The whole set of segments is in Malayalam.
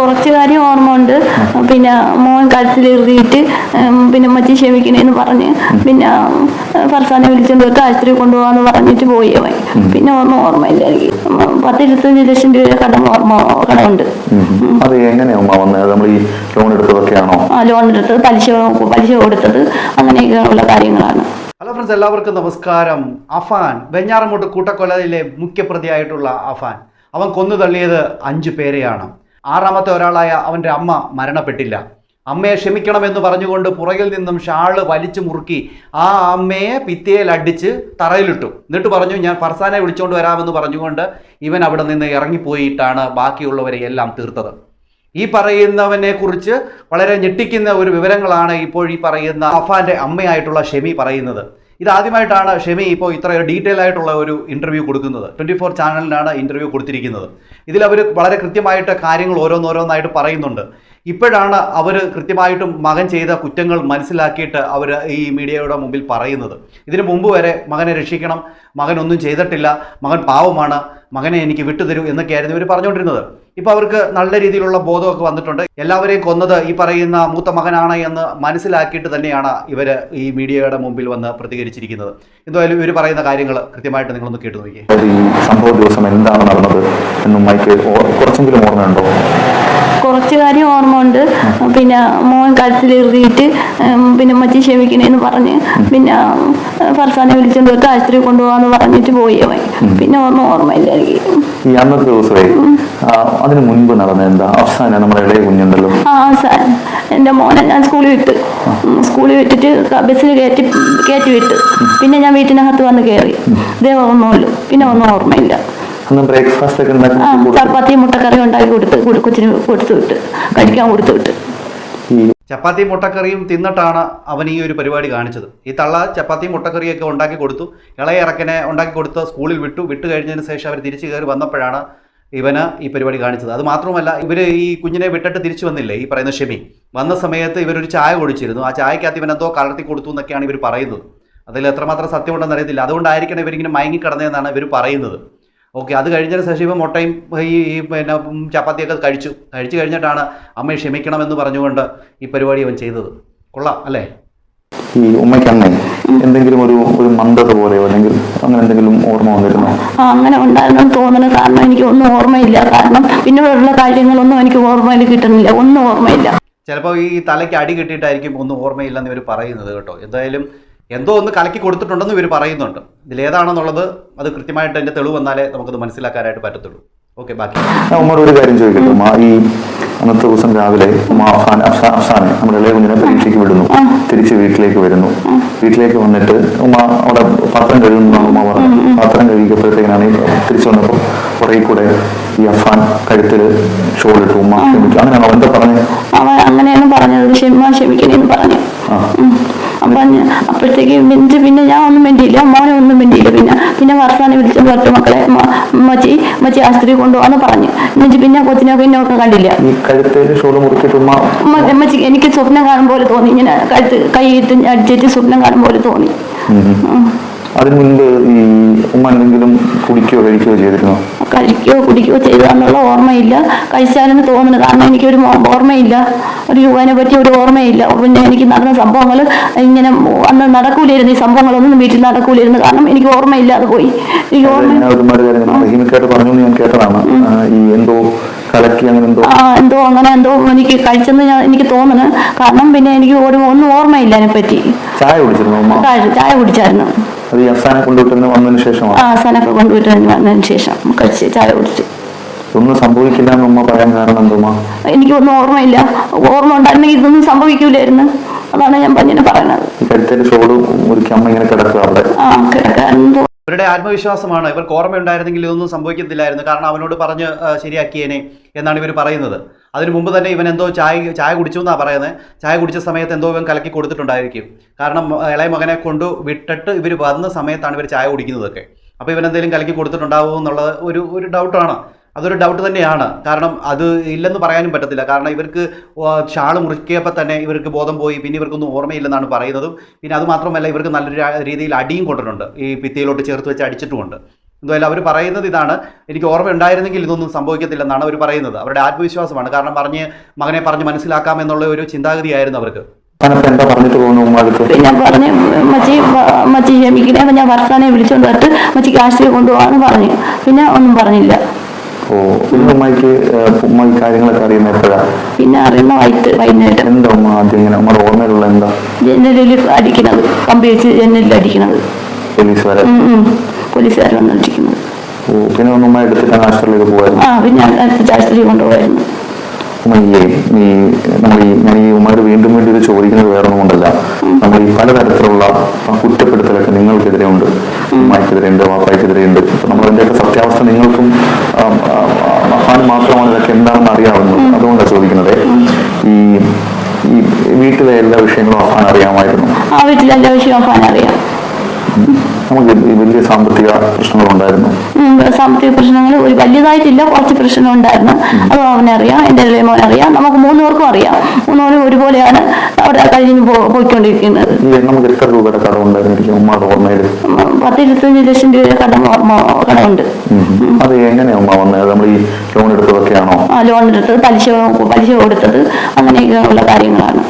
കുറച്ച് കാര്യം ഓർമ്മ ഉണ്ട് പിന്നെ മോൻ കഴുത്തിൽ എഴുതിയിട്ട് പിന്നെ മച്ചി ക്ഷമിക്കണേന്ന് പറഞ്ഞ് പിന്നെ ഫർസാനെ വിളിച്ചോണ്ട് പോയിട്ട് ആശുപത്രി കൊണ്ടുപോകാന്ന് പറഞ്ഞിട്ട് പോയി അവൻ. പിന്നെ ഒന്നും ഓർമ്മയില്ല എനിക്ക് പത്ത് ഇരുപത്തഞ്ച് ലക്ഷം രൂപ കടം ഓർമ്മ കടമുണ്ട്. അത് എങ്ങനെയാ നമ്മൾ ഈ ലോൺ എടുത്തതൊക്കെയാണോ? ആ ലോൺ എടുത്തത് പലിശ പലിശ കൊടുത്തത് അങ്ങനെയൊക്കെയുള്ള കാര്യങ്ങളാണ്. ഹലോ ഫ്രണ്ട്സ് എല്ലാവർക്കും നമസ്കാരം. അഫാൻ വെഞ്ഞാറമൂട്ട് കൂട്ടക്കൊലയിലെ മുഖ്യപ്രതിയായിട്ടുള്ള അഫാൻ. അവൻ കൊന്നു തള്ളിയത് അഞ്ചു പേരെയാണ്. ആറാമത്തെ ഒരാളായ അവന്റെ അമ്മ മരണപ്പെട്ടില്ല. അമ്മയെ ക്ഷമിക്കണമെന്ന് പറഞ്ഞുകൊണ്ട് പുറകിൽ നിന്നും ഷാൾ വലിച്ചു മുറുക്കി ആ അമ്മയെ ഭിത്തിയിൽ അടിച്ച് തറയിലിട്ടു. എന്നിട്ട് പറഞ്ഞു ഞാൻ ഫർസാനെ വിളിച്ചുകൊണ്ട് വരാമെന്ന് പറഞ്ഞുകൊണ്ട് ഇവൻ അവിടെ നിന്ന് ഇറങ്ങിപ്പോയിട്ടാണ് ബാക്കിയുള്ളവരെ എല്ലാം തീർത്തത്. ഈ പറയുന്നവനെ കുറിച്ച് വളരെ ഞെട്ടിക്കുന്ന ഒരു വിവരങ്ങളാണ് ഇപ്പോൾ ഈ പറയുന്ന അഫാന്റെ അമ്മയായിട്ടുള്ള ഷെമി പറയുന്നത്. ഇതാദ്യമായിട്ടാണ് ഷെമി ഇപ്പോൾ ഇത്ര ഡീറ്റെയിൽ ആയിട്ടുള്ള ഒരു ഇന്റർവ്യൂ കൊടുക്കുന്നത്. ട്വന്റി ഫോർ ചാനലിനാണ് ഇന്റർവ്യൂ കൊടുത്തിരിക്കുന്നത്. ഇതിൽ അവർ വളരെ കൃത്യമായിട്ട് കാര്യങ്ങൾ ഓരോന്നോരോന്നായിട്ട് പറയുന്നുണ്ട്. ഇപ്പോഴാണ് അവർ കൃത്യമായിട്ടും മകൻ ചെയ്ത കുറ്റങ്ങൾ മനസ്സിലാക്കിയിട്ട് അവർ ഈ മീഡിയയുടെ മുമ്പിൽ പറയുന്നത്. ഇതിനു മുമ്പ് വരെ മകനെ രക്ഷിക്കണം മകൻ ഒന്നും ചെയ്തിട്ടില്ല മകൻ പാവമാണ് മകനെ എനിക്ക് വിട്ടുതരൂ എന്നൊക്കെയായിരുന്നു ഇവർ പറഞ്ഞുകൊണ്ടിരുന്നത്. ഇപ്പോൾ അവർക്ക് നല്ല രീതിയിലുള്ള ബോധമൊക്കെ വന്നിട്ടുണ്ട്. എല്ലാവരെയും കൊന്നത് ഈ പറയുന്ന മൂത്ത മകനാണ് എന്ന് മനസ്സിലാക്കിയിട്ട് തന്നെയാണ് ഇവർ ഈ മീഡിയയുടെ മുമ്പിൽ വന്ന് പ്രതികരിച്ചിരിക്കുന്നത്. എന്തായാലും ഇവർ പറയുന്ന കാര്യങ്ങൾ കൃത്യമായിട്ട് നിങ്ങളൊന്ന് കേട്ടു ഈ സംഭവ ദിവസം എന്താണ് നടന്നത് എന്നും മൈക്ക് കുറച്ചെങ്കിലും ഓർമ്മയുണ്ടോ? കുറച്ച് കാര്യം ഓർമ്മ ഉണ്ട് പിന്നെ മോൻ കഴുത്തിൽ എഴുതിയിട്ട് പിന്നെ മച്ചി ക്ഷമിക്കണേന്ന് പറഞ്ഞ് പിന്നെ ഫർസാനെ വിളിച്ചോണ്ട് പോയിട്ട് ആശുപത്രി കൊണ്ടുപോകാന്ന് പറഞ്ഞിട്ട് പോയി അവൻ. പിന്നെ ഒന്നും ഓർമ്മയില്ല എനിക്ക് ഈ അന്നത്തെ ദിവസമേ അതിന് മുൻപ് നടന്ന എന്താ? അവസാനം നമ്മുടെ ഇളയ കുഞ്ഞുണ്ടല്ലോ. ആ സാർ എന്റെ മോനെ ഞാൻ സ്കൂളിൽ വിട്ട്. സ്കൂളിൽ വിട്ടിട്ട് ബസ്സിൽ കയറ്റി കയറ്റി വിട്ട്. പിന്നെ ഞാൻ വീട്ടിനകത്ത് വന്ന് കയറി. ഇതേ ഓർമ്മയുള്ളൂ പിന്നെ ഒന്നും ഓർമ്മയില്ല. അന്ന് ബ്രേക്ക്ഫാസ്റ്റ് ഒക്കെ ഉണ്ടാക്കി ചപ്പാത്തി മുട്ടക്കറി ഉണ്ടാക്കി കൊടുത്ത് കൊടു- കൊച്ചിന് കൊടുത്തു വിട്ട് കഴിക്കാൻ കൊടുത്തു വിട്ട്. ചപ്പാത്തി ചപ്പാത്തിയും മുട്ടക്കറിയും തിന്നിട്ടാണ് അവൻ ഈ ഒരു പരിപാടി കാണിച്ചത്. ഈ തള്ള ചപ്പാത്തി മുട്ടക്കറിയൊക്കെ ഉണ്ടാക്കി കൊടുത്തു. ഇളയ ഇറക്കനെ ഉണ്ടാക്കി കൊടുത്ത് സ്കൂളിൽ വിട്ടു. വിട്ടു കഴിഞ്ഞതിന് ശേഷം അവർ തിരിച്ചു കയറി വന്നപ്പോഴാണ് ഇവന് ഈ പരിപാടി കാണിച്ചത്. അത് മാത്രമല്ല ഇവർ ഈ കുഞ്ഞിനെ വിട്ടിട്ട് തിരിച്ചു വന്നില്ലേ? ഈ പറയുന്ന ഷെമി. വന്ന സമയത്ത് ഇവരൊരു ചായ കുടിച്ചിരുന്നു. ആ ചായക്കകത്ത് ഇവൻ എന്തോ കലർത്തി കൊടുത്തു എന്നൊക്കെയാണ് ഇവർ പറയുന്നത്. അതിൽ എത്രമാത്രം സത്യമുണ്ടെന്ന് അറിയത്തില്ല. അതുകൊണ്ടായിരിക്കണം ഇവരിങ്ങനെ മയങ്ങിക്കിടന്നതെന്നാണ് ഇവർ പറയുന്നത്. ഓക്കെ അത് കഴിഞ്ഞിട്ട് ശേഷം ഇവൻ മുട്ടയും ഈ ഈ പിന്നെ ചപ്പാത്തിയൊക്കെ കഴിച്ചു. കഴിച്ചു കഴിഞ്ഞിട്ടാണ് അമ്മയെ ക്ഷമിക്കണമെന്ന് പറഞ്ഞുകൊണ്ട് ഈ പരിപാടി അവൻ ചെയ്തത്. കൊള്ളാം അല്ലേ? ഈ ഉമ്മയ്ക്ക് അന്നേ എന്തെങ്കിലും ഒരു ഒരു മന്ദത പോലെയോ അല്ലെങ്കിൽ അങ്ങനെ എന്തെങ്കിലും ഓർമ്മ വന്നിരുന്നോ? ആ അങ്ങനെ ഉണ്ടായിരുന്നു തോന്നുന്നു. കാരണം എനിക്ക് ഒന്നും ഓർമ്മയില്ല. കാരണം പിന്നീടുള്ള കാര്യങ്ങളൊന്നും എനിക്ക് ഓർമ്മയിൽ കിട്ടുന്നില്ല. ഒന്നും ഓർമ്മയില്ല. ചിലപ്പോൾ ഈ തലയ്ക്ക് അടി കിട്ടിയിട്ടായിരിക്കും ഒന്നും ഓർമ്മയില്ലെന്ന് ഇവർ പറയുന്നത് കേട്ടോ. എന്തായാലും എന്തോ ഒന്ന് കലക്കി കൊടുത്തിട്ടുണ്ടെന്ന് ഇവർ പറയുന്നുണ്ട്. ഇതിലേതാണെന്നുള്ളത് അത് കൃത്യമായിട്ട് അതിന്റെ തെളിവ് വന്നാലേ നമുക്കത് മനസ്സിലാക്കാനായിട്ട് പറ്റത്തുള്ളൂ. ഓക്കെ ബാക്കി. ഉമ്മർ ഒരു കാര്യം ചോദിക്കട്ടെ? ഉമ്മ ഈ അന്നത്തെ ദിവസം രാവിലെ അഫ്സാനെ നമ്മുടെ ഇളയ കുഞ്ഞിനെ പരീക്ഷയ്ക്ക് വിടുന്നു. തിരിച്ച് വീട്ടിലേക്ക് വരുന്നു. വീട്ടിലേക്ക് വന്നിട്ട് ഉമ്മ അവിടെ പാത്രം കഴുകുന്നതാണ് ഉമ്മ പറഞ്ഞു. പാത്രം കഴുകിയപ്പോഴത്തേക്കാണ് ഈ തിരിച്ചു വന്നപ്പോൾ കുറെ കൂടെ ഈ അഫാൻ കഴുത്തിൽ ഷോളിട്ടു ഉമ്മ ക്ഷമിക്കും അങ്ങനെയാണോ? എന്താ പറഞ്ഞത് അവൻ അങ്ങനെയാണ് പറഞ്ഞത്. ക്ഷമ ക്ഷമിക്കണേന്ന് പറഞ്ഞു. ഞാൻ- അപ്പോഴത്തേക്ക് എന്നിട്ട് പിന്നെ ഞാൻ ഒന്നും വേണ്ടിയില്ല മോനെ ഒന്നും വേണ്ടിയില്ല പിന്നെ. പിന്നെ വർഷാനെ വിളിച്ചു പറഞ്ഞു മക്കളെ മച്ചി മച്ചി ആശുപത്രി കൊണ്ടുപോകാന്ന് പറഞ്ഞു. എന്നിട്ട് പിന്നെ കൊച്ചിനെ പിന്നെ ഒക്കെ കണ്ടില്ല. മച്ചി എനിക്ക് സ്വപ്നം കാണും പോലെ തോന്നി. ഇങ്ങനെ കഴുത്ത് കൈയിട്ട് അടിച്ചിട്ട് സ്വപ്നം കാണും പോലെ തോന്നി. അതിന് മുൻപ് ഈ ഉമ്മ എന്തെങ്കിലും കുടിക്കുകയോ കഴിക്കുകയോ ചെയ്തിരുന്നോ? കഴിക്കുകയോ കുടിക്കുകയോ ചെയ്താന്നുള്ള ഓർമ്മയില്ല. കഴിച്ചാലെന്ന് തോന്നുന്നു. കാരണം എനിക്കൊരു ഓർമ്മയില്ല. ഒരു യുവാനെ പറ്റി ഒരു ഓർമ്മയില്ല. പിന്നെ എനിക്ക് നടന്ന സംഭവങ്ങൾ ഇങ്ങനെ അന്ന് നടക്കൂലായിരുന്നു. ഈ സംഭവങ്ങളൊന്നും വീട്ടിൽ നടക്കൂലായിരുന്നു. കാരണം എനിക്ക് ഓർമ്മയില്ലാതെ പോയി. എനിക്ക് അത് ഓർമ്മ ഈ എന്തോ കലക്കി അങ്ങനെ എന്തോ ആ എന്തോ അങ്ങനെ എന്തോ എനിക്ക് കഴിച്ചെന്ന് ഞാൻ എനിക്ക് തോന്നുന്നു. കാരണം പിന്നെ എനിക്ക് ഒരു ഒന്നും ഓർമ്മയില്ല അതിനെപ്പറ്റി. ചായ കുടിച്ചിരുന്നു ചായ കുടിച്ചായിരുന്നു. അത് വന്നതിന് ശേഷമാണ് വന്നതിന് ശേഷം കഴിച്ച് ചായ കുടിച്ചു. ഒന്നും സംഭവിക്കില്ല എന്ന് ഉമ്മ പറയാൻ കാരണം എനിക്ക് എനിക്കൊന്നും ഓർമ്മയില്ല. ഓർമ്മ ഉണ്ടായിരുന്നെങ്കിൽ ഇതൊന്നും സംഭവിക്കൂലായിരുന്നു. അതാണ് ഞാൻ പഞ്ഞിനെ ഷോൾ അമ്മ ഇങ്ങനെ കിടക്കുക അവിടെ. ആ കിടക്കാൻ ഇവരുടെ ആത്മവിശ്വാസമാണ്. ഇവർക്ക് ഓർമ്മയുണ്ടായിരുന്നെങ്കിൽ ഇതൊന്നും സംഭവിക്കത്തില്ലായിരുന്നു. കാരണം അവനോട് പറഞ്ഞ് ശരിയാക്കിയേനെ എന്നാണ് ഇവർ പറയുന്നത്. അതിനു മുമ്പ് തന്നെ ഇവൻ എന്തോ ചായ ചായ കുടിച്ചു എന്നാണ് പറയുന്നത് ചായ കുടിച്ച സമയത്ത് എന്തോ ഇവൻ കലക്കി കൊടുത്തിട്ടുണ്ടായിരിക്കും. കാരണം ഇളയ മകനെ കൊണ്ട് വിട്ടിട്ട് ഇവർ വന്ന സമയത്താണ് ഇവർ ചായ കുടിക്കുന്നതൊക്കെ. അപ്പോൾ ഇവൻ എന്തെങ്കിലും കലക്കി കൊടുത്തിട്ടുണ്ടാവുമോ എന്നുള്ളത് ഒരു ഒരു ഡൗട്ടാണ് അതൊരു ഡൗട്ട് തന്നെയാണ്. കാരണം അത് ഇല്ലെന്ന് പറയാനും പറ്റത്തില്ല. കാരണം ഇവർക്ക് ഷാൾ മുറിക്കിയപ്പോൾ തന്നെ ഇവർക്ക് ബോധം പോയി. പിന്നെ ഇവർക്കൊന്നും ഓർമ്മയില്ലെന്നാണ് പറയുന്നതും. പിന്നെ അത് മാത്രമല്ല ഇവർക്ക് നല്ലൊരു രീതിയിൽ അടിയും കൊണ്ടിട്ടുണ്ട് ഈ ഭിത്തിയിലോട്ട് ചേർത്ത് വെച്ച് അടിച്ചിട്ടുമുണ്ട്. എന്തായാലും അവർ പറയുന്നത് ഇതാണ്. എനിക്ക് ഓർമ്മ ഉണ്ടായിരുന്നെങ്കിൽ ഇതൊന്നും സംഭവിക്കത്തില്ലെന്നാണ് അവർ പറയുന്നത്. അവരുടെ ആത്മവിശ്വാസമാണ്. കാരണം പറഞ്ഞ് മകനെ പറഞ്ഞ് മനസ്സിലാക്കാം എന്നുള്ള ഒരു ചിന്താഗതിയായിരുന്നു അവർക്ക്. ഞാൻ പറഞ്ഞു മച്ചി മച്ചി ക്ഷമിക്കണേ. അപ്പൊ ഞാൻ ഭർത്താനെ വിളിച്ചോണ്ട് മച്ചി മച്ചിക്ക് കൊണ്ടുപോകാന്ന് പറഞ്ഞു. പിന്നെ ഒന്നും പറഞ്ഞില്ല. ഓ ഉമ്മയ്ക്ക് കാര്യങ്ങളൊക്കെ അറിയുന്ന പിന്നെ അറിയുന്ന വൈകിട്ട് വൈകുന്നേരം. എന്താ ഉമ്മ ആദ്യം ഇങ്ങനെ നമ്മുടെ ഓർമ്മയിലുള്ള എന്താ? ജനലിൽ അടിക്കണത് കമ്പി വെച്ച് ജനലിൽ അടിക്കണത്. പോലീസ് വരെ ഉം, ഉം. പോലീസുകാർ വന്ന് ഓ പിന്നെ ഒന്ന് ഉമ്മ എടുത്തിട്ട് ആശുപത്രിയിലേക്ക് ആ പിന്നെ അടുത്ത ആശുപത്രി കൊണ്ടുപോയിരുന്നു ഉമ്മ ഈ ഈ നമ്മൾ ഈ ഞാൻ ഈ ഉമ്മയോട് വീണ്ടും വീണ്ടും ഇത് ചോദിക്കുന്നത് വേറെ ഒന്നുമുണ്ടല്ല നമ്മൾ ഈ പലതരത്തിലുള്ള ആ കുറ്റപ്പെടുത്തലൊക്കെ നിങ്ങൾക്കെതിരെ ഉണ്ട്. ഉണ്ട് വാപ്പായ്ക്കെതിരെ ഉണ്ട് അപ്പൊ നമ്മൾ അതിന്റെയൊക്കെ സത്യാവസ്ഥ നിങ്ങൾക്കും മഹാൻ മാത്രമാണ് ഇതൊക്കെ എന്താണെന്ന് അറിയാവുന്നത്. അതുകൊണ്ടാണ് ചോദിക്കുന്നത്. ഈ ഈ വീട്ടിലെ എല്ലാ വിഷയങ്ങളും അഫാൻ അറിയാമായിരുന്നു. ആ വീട്ടിലെ എല്ലാ വിഷയവും അഫാൻ അറിയാം. നമുക്ക് വലിയ സാമ്പത്തിക പ്രശ്നങ്ങളുണ്ടായിരുന്നു. സാമ്പത്തിക പ്രശ്നങ്ങൾ ഒരു വലിയതായിട്ടില്ല കുറച്ച് പ്രശ്നം ഉണ്ടായിരുന്നു. അത് അവനറിയാം എന്റെ ഇളയ മോനറിയാം നമുക്ക് മൂന്നുപേർക്കും അറിയാം. മൂന്നുപേരും ഒരുപോലെയാണ് അവിടെ കഴിഞ്ഞ് പോയിക്കൊണ്ടിരിക്കുന്നത്. നമുക്ക് എത്ര രൂപയുടെ കടമുണ്ടായിരുന്നിരിക്കും ഉമ്മയുടെ ഓർമ്മയിൽ പത്ത് ഇരുപത്തഞ്ച് ലക്ഷം രൂപ കടം കടമുണ്ട്. അത് എങ്ങനെയാ ഉമ്മ വന്നത് നമ്മൾ ഈ ലോൺ എടുത്തതൊക്കെയാണോ? ആ ലോൺ എടുത്തത് പലിശ പലിശ കൊടുത്തത് അങ്ങനെയൊക്കെ ഉള്ള കാര്യങ്ങളാണ്.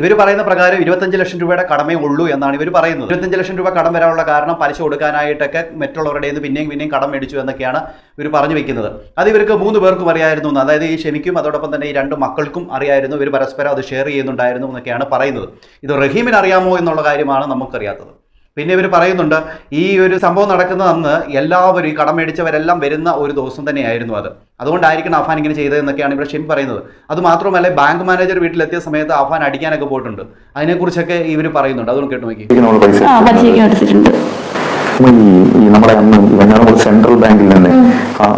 ഇവർ പറയുന്ന പ്രകാരം ഇരുപത്തഞ്ച് ലക്ഷം രൂപയുടെ കടമേ ഉള്ളൂ എന്നാണ് ഇവർ പറയുന്നത്. ഇരുപത്തഞ്ച് ലക്ഷം രൂപ കടം വരാനുള്ള കാരണം പലിശ കൊടുക്കാനായിട്ടൊക്കെ മറ്റുള്ളവരുടെ നിന്ന് പിന്നെയും പിന്നെയും കടം മേടിച്ചു എന്നൊക്കെയാണ് ഇവർ പറഞ്ഞു വെക്കുന്നത്. അത് ഇവർക്ക് മൂന്ന് പേർക്കും അറിയായിരുന്നു എന്ന്. അതായത് ഈ ഷെമിക്കും അതോടൊപ്പം തന്നെ ഈ രണ്ട് മക്കൾക്കും അറിയായിരുന്നു. ഇവർ പരസ്പരം അത് ഷെയർ ചെയ്യുന്നുണ്ടായിരുന്നു എന്നൊക്കെയാണ് പറയുന്നത്. ഇത് റഹീമിന് അറിയാമോ എന്നുള്ള കാര്യമാണ് നമുക്കറിയാത്തത്. പിന്നെ ഇവർ പറയുന്നുണ്ട് ഈ ഒരു സംഭവം നടക്കുന്ന അന്ന് എല്ലാവരും ഈ കടം മേടിച്ചവരെല്ലാം വരുന്ന ഒരു ദിവസം തന്നെയായിരുന്നു അത്. അതുകൊണ്ടായിരിക്കണം അഫാൻ ഇങ്ങനെ ചെയ്തതെന്നൊക്കെയാണ് ഇവിടെ ഷിം പറയുന്നത്. അത് മാത്രമല്ല ബാങ്ക് മാനേജർ വീട്ടിലെത്തിയ സമയത്ത് അഫാൻ അടിക്കാനൊക്കെ പോയിട്ടുണ്ട്. അതിനെക്കുറിച്ചൊക്കെ ഇവർ പറയുന്നുണ്ട്. അതുകൊണ്ട് കേട്ടു നോക്കി നമ്മുടെ അന്ന് സെൻട്രൽ ബാങ്കിൽ നിന്ന്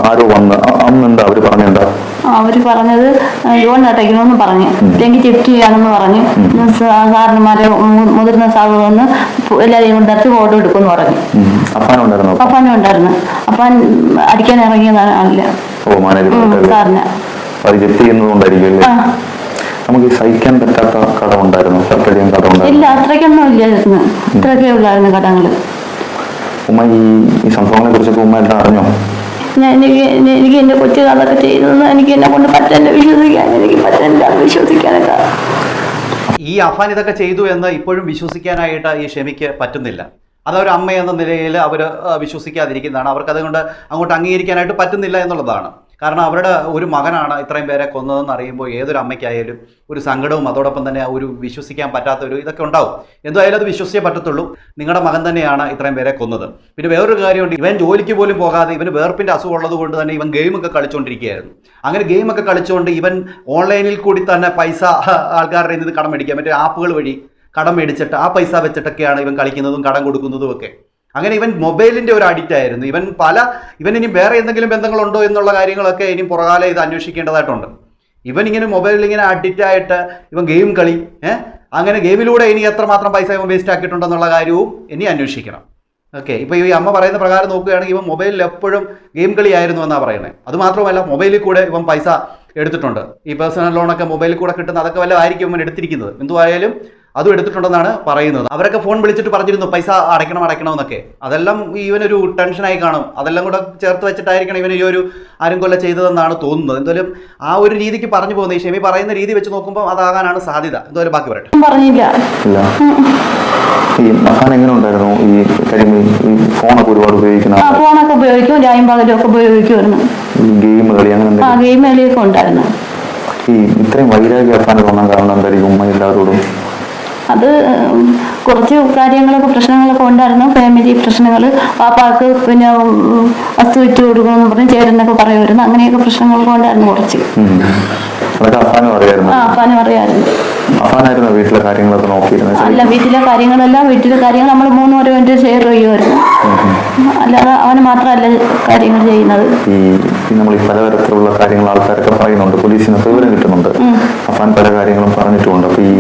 ആരോ വന്ന് അന്ന് എന്താ അവർ പറഞ്ഞെന്താ അവർ പറഞ്ഞത് ലോൺ അടയ്ക്കണമെന്ന് പറഞ്ഞു. ഇല്ലെങ്കിൽ ചെക്ക് ചെയ്യാമെന്ന് പറഞ്ഞു. സാറിന്മാരെ മുതിർന്ന സാറ് വന്ന് എല്ലാവരെയും കൊണ്ടിറച്ച് ഫോട്ടോ എടുക്കുമെന്ന് പറഞ്ഞു. അപ്പാനും ഉണ്ടായിരുന്നു അപ്പാൻ അടിക്കാൻ ഇറങ്ങിയതാണ് ആളില്ല സാറിന്. അത് ജപ്തി ചെയ്യുന്നതുകൊണ്ടായിരിക്കും നമുക്ക് സഹിക്കാൻ പറ്റാത്ത കടം ഉണ്ടായിരുന്നു സർക്കടിയും കടം ഇല്ല അത്രയ്ക്കൊന്നും ഇല്ലായിരുന്നു. ഇത്രയൊക്കെ ഉള്ളായിരുന്നു കടങ്ങൾ ഉമ്മ ഈ സംഭവങ്ങളെ കുറിച്ചൊക്കെ ഉമ്മ എല്ലാം അറിഞ്ഞോ? ഞാൻ എനിക്ക് എനിക്ക് എന്റെ കൊച്ചു അതൊക്കെ ചെയ്തതെന്ന് എനിക്ക് എന്നെ കൊണ്ട് പറ്റാൻ വിശ്വസിക്കാൻ എനിക്ക് പറ്റില്ല വിശ്വസിക്കാനൊക്കെ ഈ അഫാൻ ഇതൊക്കെ ചെയ്തു എന്ന് ഇപ്പോഴും വിശ്വസിക്കാനായിട്ട് ഈ ഷെമിക്ക് പറ്റുന്നില്ല. അതൊരു അമ്മ എന്ന നിലയിൽ അവർ വിശ്വസിക്കാതിരിക്കുന്നതാണ്. അവർക്ക് അതുകൊണ്ട് അങ്ങോട്ട് അംഗീകരിക്കാനായിട്ട് പറ്റുന്നില്ല എന്നുള്ളതാണ്. കാരണം അവരുടെ ഒരു മകനാണ് ഇത്രയും പേരെ കൊന്നതെന്ന് അറിയുമ്പോൾ ഏതൊരു അമ്മയ്ക്കായാലും ഒരു സങ്കടവും അതോടൊപ്പം തന്നെ ഒരു വിശ്വസിക്കാൻ പറ്റാത്ത ഒരു ഇതൊക്കെ ഉണ്ടാവും. എന്തായാലും അത് വിശ്വസിച്ചേ പറ്റത്തുള്ളൂ. നിങ്ങളുടെ മകൻ തന്നെയാണ് ഇത്രയും പേരെ കൊന്നത്. പിന്നെ വേറൊരു കാര്യമുണ്ട് ഇവൻ ജോലിക്ക് പോലും പോകാതെ ഇവന് വേർപ്പിന്റെ അസുഖം ഉള്ളത് കൊണ്ട് തന്നെ ഇവൻ ഗെയിമൊക്കെ കളിച്ചുകൊണ്ടിരിക്കുകയായിരുന്നു അങ്ങനെ ഗെയിമൊക്കെ കളിച്ചുകൊണ്ട് ഇവൻ ഓൺലൈനിൽ കൂടി തന്നെ പൈസ ആൾക്കാരുടെ നിന്ന് കടം മേടിക്കുക. മറ്റേ ആപ്പുകൾ വഴി കടം മേടിച്ചിട്ട് ആ പൈസ വെച്ചിട്ടൊക്കെയാണ് ഇവൻ കളിക്കുന്നതും കടം കൊടുക്കുന്നതും ഒക്കെ. അങ്ങനെ ഇവൻ മൊബൈലിന്റെ ഒരു അഡിക്റ്റ് ആയിരുന്നു. ഇവൻ പല ഇവൻ ഇനി വേറെ എന്തെങ്കിലും ബന്ധങ്ങളുണ്ടോ എന്നുള്ള കാര്യങ്ങളൊക്കെ ഇനി പുറകാലെ ഇത് അന്വേഷിക്കേണ്ടതായിട്ടുണ്ട്. ഇവൻ ഇങ്ങനെ മൊബൈലിൽ ഇങ്ങനെ അഡിക്റ്റ് ആയിട്ട് ഇവൻ ഗെയിം കളി അങ്ങനെ ഗെയിമിലൂടെ ഇനി എത്രമാത്രം പൈസ ഇവൻ വേസ്റ്റ് ആക്കിയിട്ടുണ്ടെന്നുള്ള കാര്യവും ഇനി അന്വേഷിക്കണം. ഓക്കെ ഇപ്പോൾ ഈ അമ്മ പറയുന്ന പ്രകാരം നോക്കുകയാണെങ്കിൽ ഇവൻ മൊബൈലിൽ എപ്പോഴും ഗെയിം കളിയായിരുന്നു എന്നാണ് പറയുന്നത് അത് മാത്രമല്ല മൊബൈലിൽ കൂടെ ഇവൻ പൈസ എടുത്തിട്ടുണ്ട്. ഈ പേഴ്സണൽ ലോണൊക്കെ മൊബൈലിൽ കൂടെ കിട്ടുന്ന അതൊക്കെ വല്ല ആയിരിക്കും ഇവൻ എടുത്തിരിക്കുന്നത്. എന്തുവായാലും അതും എടുത്തിട്ടുണ്ടെന്നാണ് പറയുന്നത്. അവരൊക്കെ ഫോൺ വിളിച്ചിട്ട് പറഞ്ഞിരുന്നു പൈസ അടയ്ക്കണം അടയ്ക്കണം എന്നൊക്കെ. അതെല്ലാം ഇവനൊരു ടെൻഷനായി കാണും. അതെല്ലാം കൂടെ ചേർത്ത് വെച്ചിട്ടായിരിക്കണം ഇവൻ ഈ ഒരു ആരും കൊല്ല ചെയ്തതെന്നാണ് തോന്നുന്നത്. എന്തായാലും ആ ഒരു രീതിക്ക് പറഞ്ഞു പോകുന്നത് ഈ ഷെമി പറയുന്ന രീതി വെച്ച് നോക്കുമ്പോൾ അതാകാനാണ് സാധ്യത. എന്തായാലും ബാക്കി പറയട്ടെ. പറഞ്ഞില്ല. ഈ അഫാൻ എങ്ങനെ ഉണ്ടായിരുന്നു? ഈ കാര്യം ഈ- ഈ ഫോണൊക്കെ ഒരുപാട് ഉപയോഗിക്കുന്ന ഫോണൊക്കെ ഉപയോഗിക്കും. രായും പകലും ഒക്കെ ഉപയോഗിക്കുമായിരുന്നു. ഗെയിം കളി അങ്ങനെ ആ ഗെയിം കളിയൊക്കെ ഉണ്ടായിരുന്നു. ഈ ഇത്രയും വൈരാഗ്യ അഫാൻ തോന്നാൻ കാരണം എന്തായിരിക്കും? ഉമ്മ എല്ലാവരോടും അത് കുറച്ച് കാര്യങ്ങളൊക്കെ പ്രശ്നങ്ങളൊക്കെ ഉണ്ടായിരുന്നു. ഫാമിലി പ്രശ്നങ്ങൾ പാപ്പാക്ക് പിന്നെ വസ്തു വെച്ച് കൊടുക്കണമെന്ന് പറഞ്ഞ് ചേരുന്നൊക്കെ പറയുമായിരുന്നു. അങ്ങനെയൊക്കെ പ്രശ്നങ്ങളൊക്കെ ഉണ്ടായിരുന്നു കുറച്ച്. അപ്പാനും അറിയാമായിരുന്നു വീട്ടിലെ കാര്യങ്ങളൊക്കെ നോക്കിയിരുന്നത് അല്ല വീട്ടിലെ കാര്യങ്ങളെല്ലാം വീട്ടിലെ കാര്യങ്ങൾ നമ്മൾ മൂന്ന് പേരും വേണ്ടി ഷെയർ ചെയ്യുമായിരുന്നു. അല്ലാതെ അവന് മാത്രമല്ല കാര്യങ്ങൾ ചെയ്യുന്നത്. ഈ നമ്മൾ ഈ പലതരത്തിലുള്ള കാര്യങ്ങൾ ആൾക്കാരൊക്കെ പറയുന്നുണ്ട്. പോലീസിന് വിവരം കിട്ടുന്നുണ്ട്. അഫാൻ പല കാര്യങ്ങളും പറഞ്ഞിട്ടുമുണ്ട്. അപ്പൊ ഈ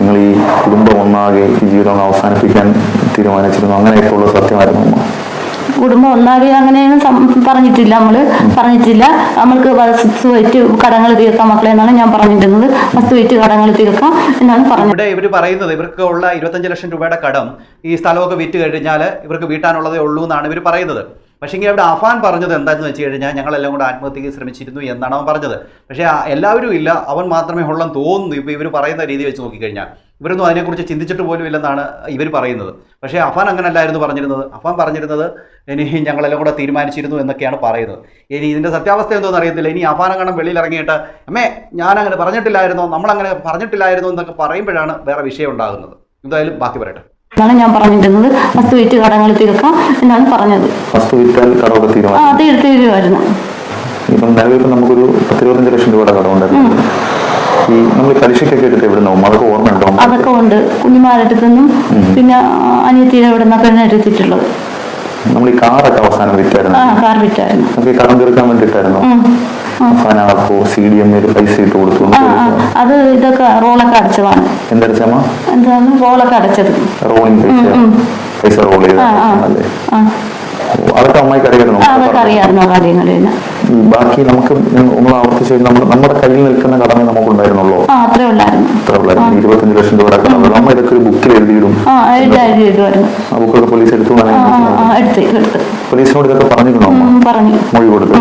നിങ്ങൾ ഈ കുടുംബം ഒന്നാകെ ഈ ജീവിതം അവസാനിപ്പിക്കാൻ തീരുമാനിച്ചിരുന്നു. അങ്ങനെയൊക്കെ ഉള്ള സത്യമായിരുന്നു കുടുംബം ഒന്നാകെ അങ്ങനെയൊന്നും പറഞ്ഞിട്ടില്ല നമ്മൾ പറഞ്ഞിട്ടില്ല. നമ്മൾക്ക് വസ്തു വെച്ച് കടങ്ങൾ തീർക്കാം മക്കളെ എന്നാണ് ഞാൻ പറഞ്ഞിരുന്നത്. വസ്തു വെച്ച് കടങ്ങൾ തീർക്കാം എന്നാണ് പറഞ്ഞത്. ഇവിടെ ഇവർ പറയുന്നത് ഇവർക്ക് ഉള്ള ഇരുപത്തഞ്ച് ലക്ഷം രൂപയുടെ കടം ഈ സ്ഥലമൊക്കെ വിറ്റ് കഴിഞ്ഞാൽ ഇവർക്ക് വീട്ടാനുള്ളതേ ഉള്ളൂ എന്നാണ് ഇവർ പറയുന്നത്. പക്ഷേ അവിടെ അഫാൻ പറഞ്ഞത് എന്താണെന്ന് വെച്ച് കഴിഞ്ഞാൽ ഞങ്ങളെല്ലാം കൂടെ ആത്മഹത്യക്ക് ശ്രമിച്ചിരുന്നു എന്നാണ് അവൻ പറഞ്ഞത്. പക്ഷേ എല്ലാവരും ഇല്ല അവൻ മാത്രമേ ഉള്ളെന്ന് തോന്നുന്നു. ഇപ്പോൾ ഇവർ പറയുന്ന രീതി വെച്ച് നോക്കിക്കഴിഞ്ഞാൽ ഇവരൊന്നും അതിനെക്കുറിച്ച് ചിന്തിച്ചിട്ട് പോലും ഇല്ലെന്നാണ് ഇവർ പറയുന്നത്. പക്ഷേ അഫാൻ അങ്ങനല്ലായിരുന്നു പറഞ്ഞിരുന്നത്. അഫാൻ പറഞ്ഞിരുന്നത് ഇനി ഞങ്ങളെല്ലാം കൂടെ തീരുമാനിച്ചിരുന്നു എന്നൊക്കെയാണ് പറയുന്നത്. ഇനി ഇതിന്റെ സത്യാവസ്ഥ എന്തോന്ന് അറിയത്തില്ല. ഇനി അഫാൻ അങ്ങനെ വെളിയിൽ ഇറങ്ങിയിട്ട് അമ്മേ ഞാനങ്ങനെ പറഞ്ഞിട്ടില്ലായിരുന്നോ? നമ്മളങ്ങനെ പറഞ്ഞിട്ടില്ലായിരുന്നോ? എന്നൊക്കെ പറയുമ്പോഴാണ് വേറെ വിഷയം ഉണ്ടാകുന്നത്. എന്തായാലും ബാക്കി പറയട്ടെ. എന്നാണ് ഞാൻ പറഞ്ഞിരുന്നത്. വസ്തു വിറ്റ് കടങ്ങൾ തീർക്കാം എന്നാണ് പറഞ്ഞത്. വസ്തു വിറ്റാൽ കടമൊക്കെ ആ തീരുമാനം തീർത്ത് തീരുമായിരുന്നു. ഇപ്പം നിലവിൽ ഇപ്പം നമുക്കൊരു പത്തിരുപത്തഞ്ച് ലക്ഷം രൂപയുടെ കടമുണ്ടായിരുന്നു ഈ നമ്മൾ പലിശക്കൊക്കെ എടുത്ത് എവിടെ നിന്നും? അതൊക്കെ ഓർമ്മയുണ്ടോ? അതൊക്കെ ഉണ്ട്. കുഞ്ഞുമാരുടെ നിന്നും പിന്നെ അനിയത്തിയുടെ ഇവിടെ നിന്നൊക്കെ എടുത്തിട്ടുള്ളത്. നമ്മൾ ഈ കാറൊക്കെ അവസാനം വിറ്റായിരുന്നു. ആ കാർ വിറ്റായിരുന്നു. നമുക്ക് കടം തീർക്കാൻ വേണ്ടിയിട്ടായിരുന്നു. അവസാനം അപ്പോ സി ഡി എം പൈസ ഇട്ട് കൊടുത്തു ആ ആ. അത് ഇതൊക്കെ റോളൊക്കെ അടച്ചതാണ്. എന്താണ്? റോളൊക്കെ അടച്ചത്. റോളിംഗ് പൈസ. റോൾ ചെയ്ത അതൊക്കെ അമ്മായിക്ക് അതൊക്കെ ബാക്കി നമുക്ക് നമ്മൾ ആവർത്തിച്ച് നമ്മൾ നമ്മുടെ കയ്യിൽ നിൽക്കുന്ന കടമേ നമുക്ക് ഉണ്ടായിരുന്നുള്ളൂ അത്രേ ഉള്ളായിരുന്നു. ഇരുപത്തഞ്ച് ലക്ഷം രൂപ കടം നമ്മൾ ഇതൊക്കെ ഒരു ബുക്കിൽ എഴുതിയിടും. ആ ബുക്കൊക്കെ പോലീസ് എടുത്തു പോലീസിനോട് ഇതൊക്കെ പറഞ്ഞിരുന്നോ അമ്മ? മൊഴി കൊടുത്തു.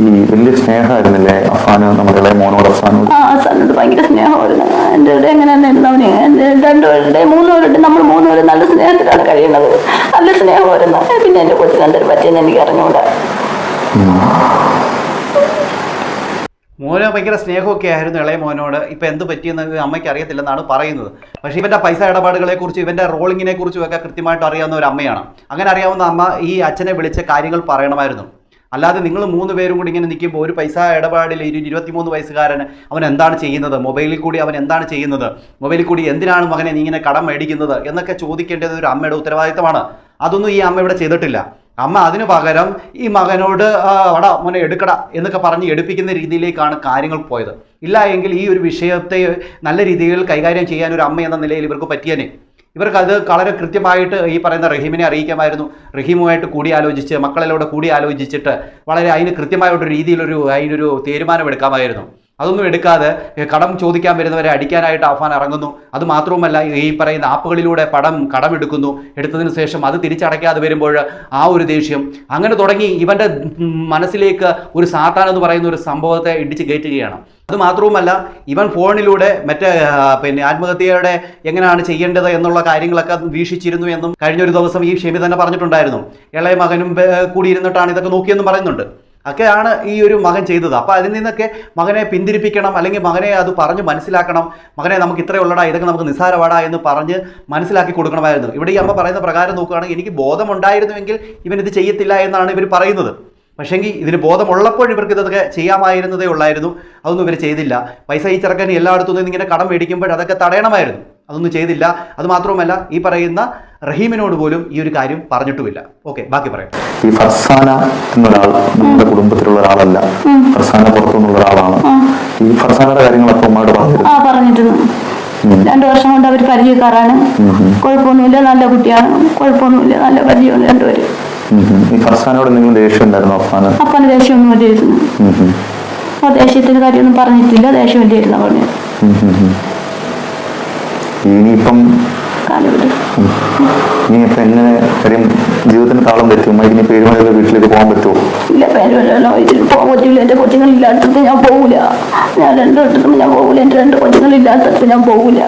ഈ വലിയ സ്നേഹമായിരുന്നില്ലേ അഫാന് നമ്മുടെ ഇളയ മോനോട് അഫാനോട് ആ സന്നോട് ഭയങ്കര സ്നേഹമായിരുന്നു. എന്റെ ഇവിടെ എങ്ങനെയായിരുന്നു അവന് എന്റെ രണ്ടുപേരുടെ മൂന്നുപേരുടെ നമ്മൾ മൂന്നുപേരും നല്ല സ്നേഹത്തിലാണ് കഴിയുന്നത്. നല്ല സ്നേഹമായിരുന്നു. പിന്നെ എന്റെ കൊച്ചിന് എന്തൊരു പറ്റിയെന്ന് എനിക്ക് അറിഞ്ഞുകൂടാ. മോന് ഭയങ്കര സ്നേഹമൊക്കെ ആയിരുന്നു ഇളയ മോനോട്. ഇപ്പൊ എന്ത് പറ്റിയെന്ന് അമ്മയ്ക്ക് അറിയത്തില്ലെന്നാണ് പറയുന്നത്. പക്ഷെ ഇവന്റെ പൈസ ഇടപാടുകളെ കുറിച്ച് ഇവന്റെ റോളിങ്ങിനെ കുറിച്ചും ഒക്കെ കൃത്യമായിട്ട് അറിയാവുന്ന ഒരു അമ്മയാണ്. അങ്ങനെ അറിയാവുന്ന അമ്മ ഈ അച്ഛനെ വിളിച്ച് കാര്യങ്ങൾ പറയണമായിരുന്നു. അല്ലാതെ നിങ്ങൾ മൂന്ന് പേരും കൂടി ഇങ്ങനെ നിൽക്കുമ്പോൾ ഒരു പൈസ ഇടപാടിൽ ഒരു ഇരുപത്തിമൂന്ന് വയസ്സുകാരൻ അവൻ എന്താണ് ചെയ്യുന്നത്? മൊബൈലിൽ കൂടി അവൻ എന്താണ് ചെയ്യുന്നത്? മൊബൈലിൽ കൂടി എന്തിനാണ് മകനെ നീ ഇങ്ങനെ കടം മേടിക്കുന്നത് എന്നൊക്കെ ചോദിക്കേണ്ടത് ഒരു അമ്മയുടെ ഉത്തരവാദിത്തമാണ്. അതൊന്നും ഈ അമ്മ ഇവിടെ ചെയ്തിട്ടില്ല. അമ്മ അതിനു പകരം ഈ മകനോട് അവിടെ മോനെ എടുക്കട എന്നൊക്കെ പറഞ്ഞ് എടുപ്പിക്കുന്ന രീതിയിലേക്കാണ് കാര്യങ്ങൾ പോയത്. ഇല്ല എങ്കിൽ ഈ ഒരു വിഷയത്തെ നല്ല രീതിയിൽ കൈകാര്യം ചെയ്യാൻ ഒരു അമ്മ എന്ന നിലയിൽ ഇവർക്ക് പറ്റിയനെ. ഇവർക്ക് അത് വളരെ കൃത്യമായിട്ട് ഈ പറയുന്ന റഹീമിനെ അറിയിക്കാമായിരുന്നു. റഹീമുമായിട്ട് കൂടി ആലോചിച്ച് മക്കളെല്ലാം കൂടി ആലോചിച്ചിട്ട് വളരെ അതിന് കൃത്യമായിട്ടൊരു രീതിയിലൊരു അതിനൊരു തീരുമാനം എടുക്കാമായിരുന്നു അതൊന്നും എടുക്കാതെ കടം ചോദിക്കാൻ വരുന്നവരെ അടിക്കാനായിട്ട് ആഹ്വാൻ ഇറങ്ങുന്നു. അത് മാത്രവുമല്ല ഈ പറയുന്ന ആപ്പുകളിലൂടെ പടം കടമെടുക്കുന്നു. എടുത്തതിന് ശേഷം അത് തിരിച്ചടയ്ക്കാതെ വരുമ്പോൾ ആ ഒരു ദേഷ്യം. അങ്ങനെ തുടങ്ങി ഇവന്റെ മനസ്സിലേക്ക് ഒരു സാത്താൻ എന്ന് പറയുന്ന ഒരു സംഭവത്തെ ഇടിച്ച് കയറ്റുകയാണ്. അത് മാത്രവുമല്ല ഇവൻ ഫോണിലൂടെ മറ്റേ പിന്നെ ആത്മഹത്യയുടെ എങ്ങനെയാണ് ചെയ്യേണ്ടത് എന്നുള്ള കാര്യങ്ങളൊക്കെ വീക്ഷിച്ചിരുന്നു എന്നും കഴിഞ്ഞൊരു ദിവസം ഈ ഷെമി തന്നെ പറഞ്ഞിട്ടുണ്ടായിരുന്നു. ഇളയ മകനും കൂടി ഇരുന്നിട്ടാണ് ഇതൊക്കെ നോക്കിയെന്നും പറയുന്നുണ്ട്. ഒക്കെയാണ് ഈ ഒരു മകൻ ചെയ്തത്. അപ്പോൾ അതിൽ നിന്നൊക്കെ മകനെ പിന്തിരിപ്പിക്കണം അല്ലെങ്കിൽ മകനെ അത് പറഞ്ഞ് മനസ്സിലാക്കണം. മകനെ നമുക്ക് ഇത്രയേ ഉള്ളടാ ഇതൊക്കെ നമുക്ക് നിസ്സാരവാടാ എന്ന് പറഞ്ഞ് മനസ്സിലാക്കി കൊടുക്കണമായിരുന്നു. ഇവിടെ ഈ അമ്മ പറയുന്ന പ്രകാരം നോക്കുകയാണെങ്കിൽ എനിക്ക് ബോധമുണ്ടായിരുന്നുവെങ്കിൽ ഇവൻ ഇത് ചെയ്യത്തില്ല എന്നാണ് ഇവർ പറയുന്നത്. പക്ഷേങ്കിൽ ഇതിന് ബോധമുള്ളപ്പോൾ ഇവർക്ക് ഇതൊക്കെ ചെയ്യാമായിരുന്നതേ ഉള്ളായിരുന്നു. അതൊന്നും ഇവർ ചെയ്തില്ല. പൈസ ഈ ചെറുക്കൻ എല്ലായിടത്തു നിന്ന് ഇങ്ങനെ കടം മേടിക്കുമ്പോൾ അതൊക്കെ തടയണമായിരുന്നു. അതൊന്നും ചെയ്തില്ല. അത് മാത്രവുമല്ല ഈ പറയുന്ന റഹീമിനോട് പോലും ഈ ഒരു കാര്യം പറഞ്ഞിട്ടുമില്ല. ഓക്കെ ബാക്കി പറയാം. ഈ ഫർസാന എന്നൊരാൾ നമ്മുടെ കുടുംബത്തിലുള്ള ഒരാളല്ല. ഫർസാന പുറത്തുനിന്നുള്ള ഒരാളാണ്. ഈ ഫർസാനയുടെ കാര്യങ്ങളൊക്കെ ഉമ്മയോട് പറഞ്ഞിരുന്നു? രണ്ടു വർഷം കൊണ്ട് അവർ പരിചയക്കാരാണ്. കുഴപ്പമൊന്നുമില്ല നല്ല കുട്ടിയാണ്. കുഴപ്പമൊന്നുമില്ല നല്ല പരിചയമാണ് രണ്ടുപേരും. ഈ ഫർസാനയോട് എന്തെങ്കിലും ദേഷ്യം ഉണ്ടായിരുന്നു അപ്പാന്? അപ്പന് ദേഷ്യമൊന്നും ഇല്ലായിരുന്നു ഉം. ദേഷ്യത്തിന്റെ കാര്യമൊന്നും പറഞ്ഞിട്ടില്ല. ദേഷ്യമില്ലായിരുന്നു പറഞ്ഞു. ഇനിയിപ്പം കാലവിടെ ഇനിയിപ്പം എങ്ങനെ കാര്യം ജീവിതത്തിന് താളം ഉമ്മയ്ക്ക് ഇനി പേരുമലയുടെ വീട്ടിലേക്ക് പോകാൻ പറ്റുമോ? ഇല്ല പേരുമല്ലോ ഇതിൽ പോകാൻ പറ്റില്ല എന്റെ കൊച്ചുങ്ങളില്ലാത്തടത്ത് ഞാൻ പോകില്ല ഞാൻ രണ്ടു വട്ടത്തും ഞാൻ പോകില്ല എന്റെ രണ്ട് കൊച്ചുങ്ങളില്ലാത്തടത്ത് ഞാൻ പോകില്ല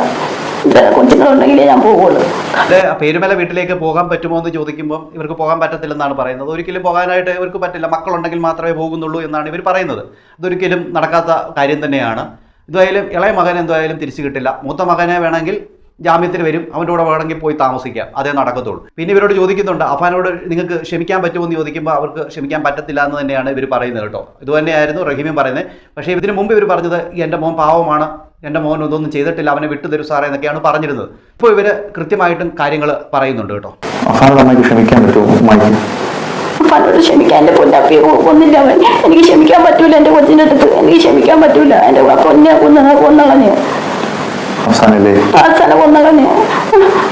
കൊച്ചുങ്ങളുണ്ടെങ്കിലേ ഞാൻ പോകുള്ളൂ അത് പേരുമല വീട്ടിലേക്ക് പോകാൻ പറ്റുമോ എന്ന് ചോദിക്കുമ്പോൾ ഇവർക്ക് പോകാൻ പറ്റത്തില്ലെന്നാണ് പറയുന്നത്. ഒരിക്കലും പോകാനായിട്ട് ഇവർക്ക് പറ്റില്ല. മക്കളുണ്ടെങ്കിൽ മാത്രമേ പോകുന്നുള്ളൂ എന്നാണ് ഇവർ പറയുന്നത്. ഇതൊരിക്കലും നടക്കാത്ത കാര്യം തന്നെയാണ്. എന്തായാലും ഇളയ മകൻ എന്തായാലും തിരിച്ചു കിട്ടില്ല. മൂത്ത മകനെ വേണമെങ്കിൽ ജാമ്യത്തിന് വരും അവന്റെ കൂടെ വേണമെങ്കിൽ പോയി താമസിക്കാം. അതേ നടക്കത്തുള്ളൂ. പിന്നെ ഇവരോട് ചോദിക്കുന്നുണ്ട് അഫാനോട് നിങ്ങൾക്ക് ക്ഷമിക്കാൻ പറ്റുമോ എന്ന് ചോദിക്കുമ്പോൾ അവർക്ക് ക്ഷമിക്കാൻ പറ്റത്തില്ല എന്ന് തന്നെയാണ് ഇവർ പറയുന്നത് കേട്ടോ. ഇത് തന്നെയായിരുന്നു റഹീമും പറയുന്നത്. പക്ഷേ ഇതിനു മുമ്പ് ഇവർ പറഞ്ഞത് എന്റെ മോൻ പാവമാണ് എന്റെ മോൻ ഇതൊന്നും ചെയ്തിട്ടില്ല അവനെ വിട്ടു തരൂ സാറേ എന്നൊക്കെയാണ് പറഞ്ഞിരുന്നത്. ഇപ്പോൾ ഇവർ കൃത്യമായിട്ടും കാര്യങ്ങൾ പറയുന്നുണ്ട് കേട്ടോ. ക്ഷമിക്കാൻ പറ്റുമോ? ഉമ്മയ്ക്ക് പലരോട് ക്ഷമിക്കാൻ എന്റെ പൊന്നപ്പി കൊന്നില്ല അവൻ. എനിക്ക് ക്ഷമിക്കാൻ പറ്റൂല എന്റെ കൊച്ചിന്റെ അടുത്ത്. എനിക്ക് ക്ഷമിക്കാൻ പറ്റൂല. എന്റെ പൊന്നെ കൊന്ന കൊന്നളഞ്ഞ് അവസാനല്ലേ? അവസാനം കൊന്ന കളഞ്ഞു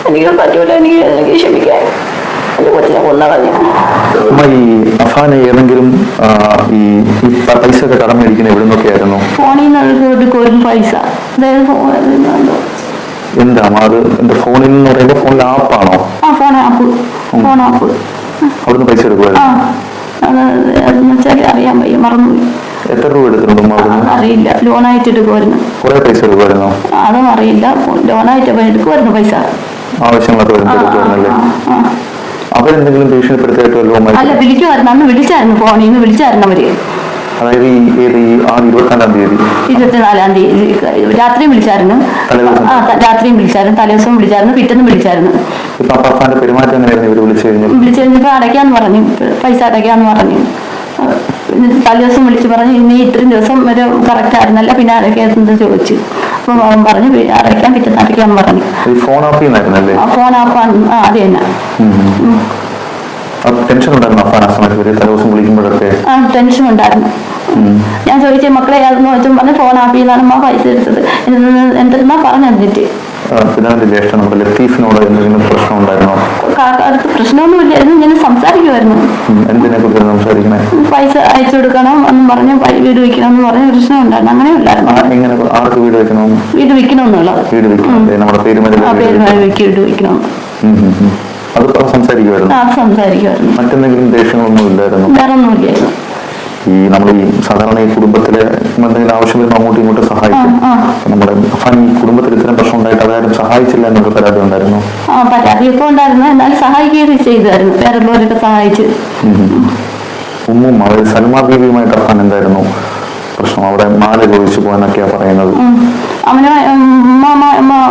എനിക്ക് പറ്റൂല എനിക്ക് എനിക്ക് ക്ഷമിക്കാൻ എന്റെ കൊച്ചിനെ കൊന്നു കളഞ്ഞു അമ്മ ഈ അഫാന് ഏതെങ്കിലും ഈ ഈ പൈസ ഒക്കെ കടം മേടിക്കുന്ന എവിടെ നിന്നൊക്കെയായിരുന്നു ഫോണിൽ നിന്ന് എടുക്കും പൈസ. അതായത് എന്താ. അത് എന്റെ ഫോണിൽ നിന്ന് പറയുമ്പോൾ ഫോണിൽ ആപ്പാണോ? ആ ഫോൺ ആപ്പ്. Phone app. അവിടുന്ന് പൈസ എടുക്കുമായിരുന്നു അത് അറിയാൻ വയ്യ മറന്നുപോയി. എത്ര രൂപ എടുത്തിട്ടുണ്ടോ അറിയില്ല. ലോൺ ആയിട്ട് എടുക്കുമായിരുന്നു കുറെ പൈസ എടുക്കുമായിരുന്നോ അതും അറിയില്ല. ലോൺ ആയിട്ട് എടുക്കുമായിരുന്നു പൈസ. വരുമ്പോൾ എടുക്കുമായിരുന്നല്ലേ. അവരെന്തെങ്കിലും ഭീഷണിപ്പെടുത്തിയിട്ട് വല്ലതും അല്ല? വിളിക്കുമായിരുന്നു അന്ന് വിളിച്ചായിരുന്നു. ഫോണിൽ നിന്ന് വിളിച്ചായിരുന്നു അവർ. അതായത് ഈ ഏത് ഈ ആ ഇരുപത്തിനാലാം തീയതി. ഇരുപത്തിനാലാം തീയതി. രാത്രിയും വിളിച്ചായിരുന്നു. ആ രാത്രിയും വിളിച്ചായിരുന്നു. തലേദിവസം വിളിച്ചായിരുന്നു. പിറ്റേന്നും വിളിച്ചായിരുന്നു. ഇപ്പൊ പെരുമാറ്റം എങ്ങനെയായിരുന്നു? ഇവർ വിളിച്ചു കഴിഞ്ഞാൽ വിളിച്ചു കഴിഞ്ഞപ്പോൾ അടയ്ക്കാന്ന് പറഞ്ഞു. പൈസ അടയ്ക്കാന്ന് പറഞ്ഞു. ആ, ദിവസം വിളിച്ച് പറഞ്ഞു ഇനി ഇത്രയും ദിവസം ഒരു കറക്റ്റ് ആയിരുന്നല്ല പിന്നെ അടയ്ക്കാത്തത് ചോദിച്ചു. അപ്പം അവൻ പറഞ്ഞു "പി- അടയ്ക്കാൻ പിറ്റേന്ന് അടയ്ക്കാന്ന് പറഞ്ഞു. ഫോൺ ഓഫ് ഫോൺ ഓഫ് അത് തന്നെ. ടെൻഷൻ ഉണ്ടായിരുന്നു അഫാൻ ആ സമയത്ത് ഇവർ തലേദിവസം വിളിക്കുമ്പോഴൊക്കെ? ആ ടെൻഷൻ ഉണ്ടായിരുന്നു. ഞാൻ ചോദിച്ചു മക്കളെ അതെന്ന് വെച്ചും പറഞ്ഞ് ഫോൺ ആപ്പിന്നാണ് അമ്മ പൈസ എടുത്തത്. എന്തെന്നാ പറഞ്ഞു എന്നിട്ട് ആ, ജ്യേഷ്ഠ നമ്മുടെ ലത്തീഫിനോട് എന്തെങ്കിലും പ്രശ്നം ഉണ്ടായിരുന്നോ അടുത്ത് ഇങ്ങനെ സംസാരിക്കുമായിരുന്നു ഉം, എന്തിനെ കുറിച്ച് സംസാരിക്കണേ? പൈസ അയച്ചു കൊടുക്കണം എന്ന് പറഞ്ഞ് പൈ- വീട് വെക്കണം എന്ന് പറഞ്ഞ് പ്രശ്നം ഉണ്ടായിരുന്നു അങ്ങനെ ഇല്ലായിരുന്നു. എങ്ങനെ ആർക്ക് വീട് വെക്കണം വീട് വെക്കണമെന്നുള്ളത്. വീട് വെക്കണം. നമ്മുടെ വീട് വെക്കണം. അത് ഇപ്പൊ സംസാരിക്കുമായിരുന്നു ആ അത് സംസാരിക്കുമായിരുന്നു മറ്റെന്തെങ്കിലും ദേഷ്യങ്ങളൊന്നും ഇല്ലായിരുന്നു? വേറെ ഒന്നുമില്ലായിരുന്നു ഈ നമ്മൾ ഈ സാധാരണ ഈ കുടുംബത്തിലെ എന്തെങ്കിലും ആവശ്യം വരുമ്പോൾ അങ്ങോട്ടും ഇങ്ങോട്ടും സഹായിക്കും നമ്മുടെ ഈ കുടുംബത്തിൽ ഇത്തരം പ്രശ്നം ഉണ്ടായിട്ട് അതാരും സഹായിച്ചില്ല എന്നൊരു പരാതി ഉണ്ടായിരുന്നു ആ പരാതിയൊക്കെ ഉണ്ടായിരുന്നു എന്നാൽ സഹായിക്കുകയൊക്കെ ചെയ്തായിരുന്നു വേറുള്ളവരൊക്കെ സഹായിച്ച് ഉമ്മും അതായത് സൽമാ ബീവിയുമായിട്ട് അർഹാൻ എന്തായിരുന്നു പ്രശ്നം അവിടെ മാല ചോദിച്ചു പോകാനൊക്കെയാ പറയുന്നത്. അവന്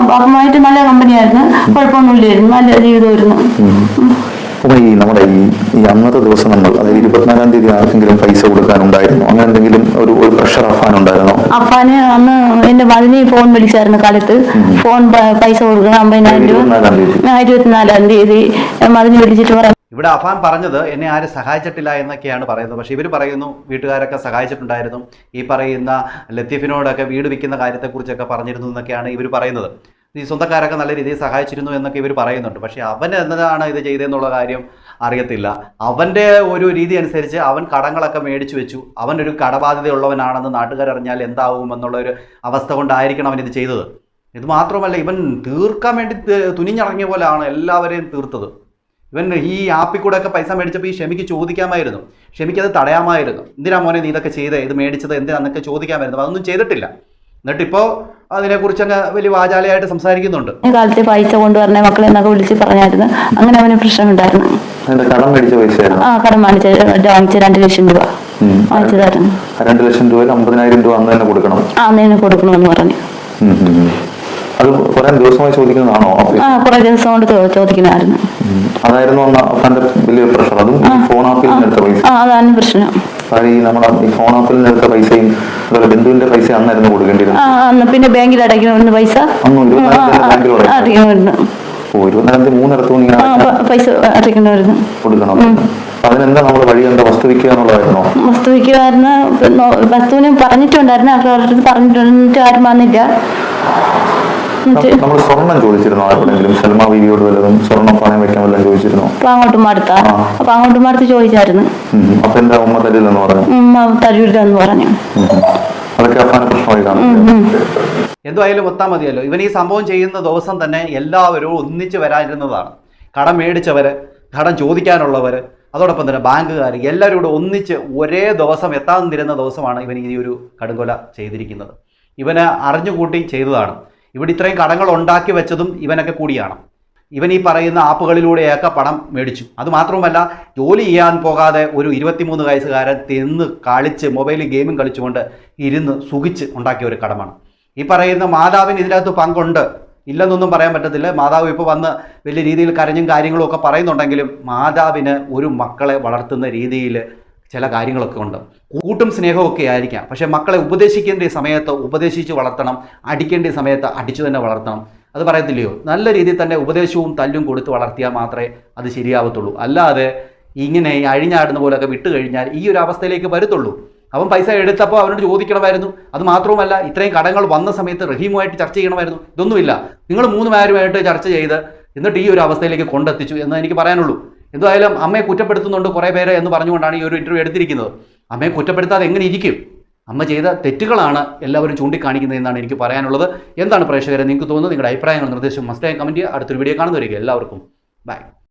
ബാപ്പുമായിട്ട് നല്ല കമ്പനിയായിരുന്നു കുഴപ്പമൊന്നുമില്ലായിരുന്നു നല്ല ജീവിതമായിരുന്നു അപ്പൊ ഈ നമ്മുടെ ഈ ഈ അന്നത്തെ ദിവസം നമ്മൾ അതായത് ഇരുപത്തിനാലാം തീയതി ആർക്കെങ്കിലും പൈസ കൊടുക്കാനുണ്ടായിരുന്നു? അങ്ങനെ എന്തെങ്കിലും ഒരു ഒരു പ്രഷർ അഫാൻ ഉണ്ടായിരുന്നോ അപ്പാന് അന്ന് എന്റെ മതിനി ഫോൺ വിളിച്ചായിരുന്നു കാലത്ത്. ഫോൺ പൈസ കൊടുക്കണം അമ്പതിനായിരം രൂപ. ഇരുപത്തിനാലാം തീയതി. മകനെ ഇരുപത്തിനാലാം തീയതി മതിനി വിളിച്ചിട്ട് പറയാം ഇവിടെ അഫാൻ പറഞ്ഞത് എന്നെ ആരും സഹായിച്ചിട്ടില്ല എന്നൊക്കെയാണ് പറയുന്നത്. പക്ഷേ ഇവർ പറയുന്നു വീട്ടുകാരൊക്കെ സഹായിച്ചിട്ടുണ്ടായിരുന്നു. ഈ പറയുന്ന ലത്തീഫിനോടൊക്കെ വീട് വിൽക്കുന്ന കാര്യത്തെക്കുറിച്ചൊക്കെ പറഞ്ഞിരുന്നു എന്നൊക്കെയാണ് ഇവർ പറയുന്നത്. ഈ സ്വന്തക്കാരൊക്കെ നല്ല രീതിയിൽ സഹായിച്ചിരുന്നു എന്നൊക്കെ ഇവർ പറയുന്നുണ്ട്. പക്ഷേ അവൻ എന്നതാണ് ഇത് ചെയ്തതെന്നുള്ള കാര്യം അറിയത്തില്ല. അവന്റെ ഒരു രീതി അനുസരിച്ച് അവൻ കടങ്ങളൊക്കെ മേടിച്ചു വെച്ചു. അവൻ ഒരു കടബാധ്യതയുള്ളവനാണെന്ന് നാട്ടുകാരറിഞ്ഞാൽ എന്താവും എന്നുള്ളൊരു അവസ്ഥ കൊണ്ടായിരിക്കണം അവൻ ഇത് ചെയ്തത്. ഇത് മാത്രമല്ല ഇവൻ തീർക്കാൻ വേണ്ടി തുനിഞ്ഞിറങ്ങിയ പോലെയാണ് എല്ലാവരെയും തീർത്തത്. ഇവൻ ഈ ആപ്പിൽ കൂടെ ഒക്കെ പൈസ മേടിച്ചപ്പോൾ ഈ ഷെമിക്ക് ചോദിക്കാമായിരുന്നു. ഷെമിക്ക് അത് തടയാമായിരുന്നു. എന്തിനാ മോനെ നീ ഇതൊക്കെ ചെയ്തേ? ഇത് മേടിച്ചത് എന്തിനാന്നൊക്കെ ചോദിക്കാമായിരുന്നു. അതൊന്നും ചെയ്തിട്ടില്ല. എന്നിട്ടിപ്പോൾ അതിനെക്കുറിച്ച് അങ്ങ് വലിയ വാചാലയായിട്ട് സംസാരിക്കുന്നുണ്ട്. കാലത്ത് പൈസ കൊണ്ടുവരണ മക്കളെ എന്നൊക്കെ വിളിച്ച് പറഞ്ഞായിരുന്നു. അങ്ങനെ അവന് പ്രശ്നമുണ്ടായിരുന്നു. കടം മേടിച്ച ആ കടം വാങ്ങിച്ച വാങ്ങിച്ച രണ്ട് ലക്ഷം രൂപ. വാങ്ങിച്ചതായിരുന്നു. രണ്ട് ലക്ഷം അമ്പതിനായിരം രൂപ അന്ന് തന്നെ കൊടുക്കണം. ആ കൊടുക്കണമെന്ന് പറഞ്ഞു. അത് കുറെ ദിവസമായി ചോദിക്കുന്നതാണോ ആ കുറെ ദിവസം കൊണ്ട് ചോ- അതായിരുന്നു അന്ന് വലിയ പ്രശ്നം. അതും ഫോൺ ആപ്പിൽ എടുത്ത പൈസ. അതാണ് പ്രശ്നം. ഈ ഈ ഫോൺ ആപ്പിൽ നിന്ന് എടുത്ത പൈസയും ബന്ധുവിന്റെ പൈസ അന്നായിരുന്നു അന്ന് പിന്നെ ബാങ്കിൽ അടയ്ക്കണമെന്ന് പൈസ. അടയ്ക്കണമായിരുന്നു. ഓ ഇരുപത്തിനാലാം തീയതി മൂന്നിടത്തും ആ പൈസ അടയ്ക്കണമായിരുന്നു. കൊടുക്കണം അപ്പൊ അതിനെന്താ നമ്മൾ വഴി? എന്താ വസ്തു വിൽക്കുക എന്നുള്ളതായിരുന്നോ വസ്തു വിൽക്കുമായിരുന്നു വസ്തുവിന് പറഞ്ഞിട്ടുണ്ടായിരുന്നു. ആൾക്കാരുടെ പറഞ്ഞിട്ടുണ്ട് ആരും വന്നില്ല. നമ്മൾ സ്വർണം ചോദിച്ചിരുന്നോ? ആരോടെങ്കിലും? സൽമാ ബീവിയോട് വല്ലതും സ്വർണം പണയം വെക്കാൻ വല്ലതും ചോദിച്ചിരുന്നു? അപ്പൊ അങ്ങോട്ടും അടുത്ത? ആ. അപ്പൊ അങ്ങോട്ടും അടുത്ത് ചോദിച്ചായിരുന്നു. അപ്പൊ എന്താ ഉമ്മ തരില്ലെന്ന് പറഞ്ഞു? ഉമ്മ തരൂരില്ലെന്ന് പറഞ്ഞു. അതൊക്കെ അഫാന പ്രശ്നമായി കാണും. എന്തായാലും ഒത്താൽ മതിയല്ലോ. ഇവൻ ഈ സംഭവം ചെയ്യുന്ന ദിവസം തന്നെ എല്ലാവരും ഒന്നിച്ച് വരാനിരുന്നതാണ്. കടം മേടിച്ചവർ കടം ചോദിക്കാനുള്ളവർ അതോടൊപ്പം തന്നെ ബാങ്കുകാർ എല്ലാവരും കൂടെ ഒന്നിച്ച് ഒരേ ദിവസം എത്താതിരുന്ന ദിവസമാണ് ഇവൻ ഈ ഒരു കടുങ്കൊല ചെയ്തിരിക്കുന്നത്. ഇവന് അറിഞ്ഞുകൂട്ടി ചെയ്തതാണ്. ഇവിടെ ഇത്രയും കടങ്ങൾ ഉണ്ടാക്കി വെച്ചതും ഇവനൊക്കെ കൂടിയാണ്. ഇവൻ ഈ പറയുന്ന ആപ്പുകളിലൂടെയൊക്കെ പണം മേടിച്ചു. അതുമാത്രവുമല്ല ജോലി ചെയ്യാൻ പോകാതെ ഒരു ഇരുപത്തിമൂന്ന് വയസ്സുകാരൻ തിന്ന് കളിച്ച് മൊബൈലിൽ ഗെയിമും കളിച്ചുകൊണ്ട് ഇരുന്ന് സുഖിച്ച് ഉണ്ടാക്കിയ ഒരു കടമാണ്. ഈ പറയുന്ന മാതാവിന് ഇതിനകത്ത് പങ്കുണ്ട്. ഇല്ലെന്നൊന്നും പറയാൻ പറ്റത്തില്ല. മാതാവ് ഇപ്പോൾ വന്ന് വലിയ രീതിയിൽ കരഞ്ഞും കാര്യങ്ങളും ഒക്കെ പറയുന്നുണ്ടെങ്കിലും മാതാവിന് ഒരു മക്കളെ വളർത്തുന്ന രീതിയിൽ ചില കാര്യങ്ങളൊക്കെ ഉണ്ട്. കൂട്ടും സ്നേഹമൊക്കെ ആയിരിക്കാം. പക്ഷേ മക്കളെ ഉപദേശിക്കേണ്ട സമയത്ത് ഉപദേശിച്ച് വളർത്തണം അടിക്കേണ്ട സമയത്ത് അടിച്ചു തന്നെ വളർത്തണം. അത് പറയത്തില്ലയോ? നല്ല രീതിയിൽ തന്നെ ഉപദേശവും തല്ലും കൊടുത്ത് വളർത്തിയാൽ മാത്രമേ അത് ശരിയാവത്തുള്ളൂ. അല്ലാതെ ഇങ്ങനെ അഴിഞ്ഞാടുന്ന പോലെയൊക്കെ വിട്ടു കഴിഞ്ഞാൽ ഈ ഒരു അവസ്ഥയിലേക്ക് വരത്തുള്ളൂ. അവൻ പൈസ എടുത്തപ്പോൾ അവനോട് ചോദിക്കണമായിരുന്നു. അത് മാത്രവുമല്ല ഇത്രയും കടങ്ങൾ വന്ന സമയത്ത് റഹീമുമായിട്ട് ചർച്ച ചെയ്യണമായിരുന്നു. ഇതൊന്നുമില്ല. നിങ്ങൾ മൂന്ന് പേരുമായിട്ട് ചർച്ച ചെയ്ത് എന്നിട്ട് ഈ ഒരു അവസ്ഥയിലേക്ക് കൊണ്ടെത്തിച്ചു എന്ന് എനിക്ക് പറയാനുള്ളൂ. എന്തായാലും അമ്മയെ കുറ്റപ്പെടുത്തുന്നുണ്ട് കുറേ പേര് എന്ന് പറഞ്ഞുകൊണ്ടാണ് ഈ ഒരു ഇന്റർവ്യൂ എടുത്തിരിക്കുന്നത്. അമ്മയെ കുറ്റപ്പെടുത്താതെ എങ്ങനെ ഇരിക്കും? അമ്മ ചെയ്ത തെറ്റുകളാണ് എല്ലാവരും ചൂണ്ടിക്കാണിക്കുന്നത് എന്നാണ് എനിക്ക് പറയാനുള്ളത്. എന്താണ് പ്രേക്ഷകരെ നിങ്ങൾക്ക് തോന്നുന്നത്? നിങ്ങളുടെ അഭിപ്രായങ്ങൾ നിർദ്ദേശം മസ്റ്റായും കമന്റ് ചെയ്യുക. അടുത്തൊരു വീഡിയോ കാണുന്നവരേക്കും. എല്ലാവർക്കും ബൈ